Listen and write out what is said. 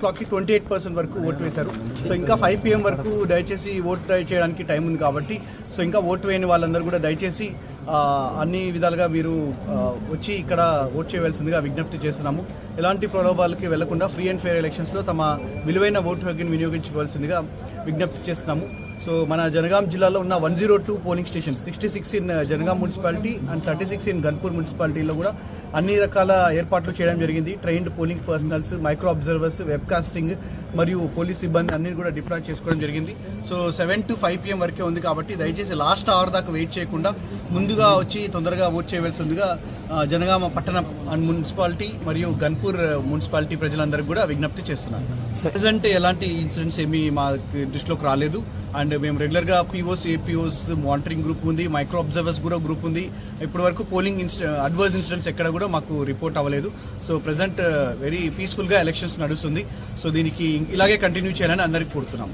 క్లాక్కి twenty eight percent వరకు vote వేశారు. సో ఇంకా ఫైవ్ పిఎం వరకు దయచేసి ఓట్ చేయడానికి టైం ఉంది కాబట్టి సో ఇంకా ఓటు వేయని వాళ్ళందరూ కూడా దయచేసి అన్ని విధాలుగా మీరు వచ్చి ఇక్కడ ఓట్ చేయవలసిందిగా విజ్ఞప్తి చేస్తున్నాము. ఎలాంటి ప్రలోభాలకి వెళ్ళకుండా ఫ్రీ అండ్ ఫెయిర్ ఎలక్షన్స్లో తమ విలువైన ఓటు హక్కును వినియోగించుకోవాల్సిందిగా విజ్ఞప్తి చేస్తున్నాము. సో మన జనగాం జిల్లాలో ఉన్న one zero two polling station sixty six in Jangaon municipality and thirty six in Ghanpur మున్సిపాలిటీలో కూడా అన్ని రకాల ఏర్పాట్లు చేయడం జరిగింది. Trained polling personnels micro observers web casting మరియు పోలీస్ సిబ్బంది అన్ని కూడా డిప్లాయ్ చేసుకోవడం జరిగింది. So seven to five PM వరకే ఉంది కాబట్టి దయచేసి లాస్ట్ అవర్ దాకా వెయిట్ చేయకుండా ముందుగా వచ్చి తొందరగా ఓట్ చేయవలసిందిగా ఉందిగా జనగామ పట్టణ అండ్ మున్సిపాలిటీ మరియు గన్పూర్ uh, మున్సిపాలిటీ ప్రజలందరికీ కూడా విజ్ఞప్తి చేస్తున్నాను. ప్రజెంట్ ఎలాంటి ఇన్సిడెంట్స్ ఏమీ మా దృష్టిలోకి రాలేదు. అండ్ మేము రెగ్యులర్గా పీఓస్ ఏపీఓస్ మానిటరింగ్ గ్రూప్ ఉంది. మైక్రో అబ్జర్వర్స్ కూడా గ్రూప్ ఉంది. ఇప్పటి వరకు పోలింగ్ ఇన్స్ట అడ్వర్స్ ఇన్సిడెంట్స్ ఎక్కడ కూడా మాకు రిపోర్ట్ అవ్వలేదు. సో ప్రజెంట్ వెరీ పీస్ఫుల్గా ఎలక్షన్స్ నడుస్తుంది. సో దీనికి ఇలాగే కంటిన్యూ చేయాలని అందరికీ కోరుతున్నాం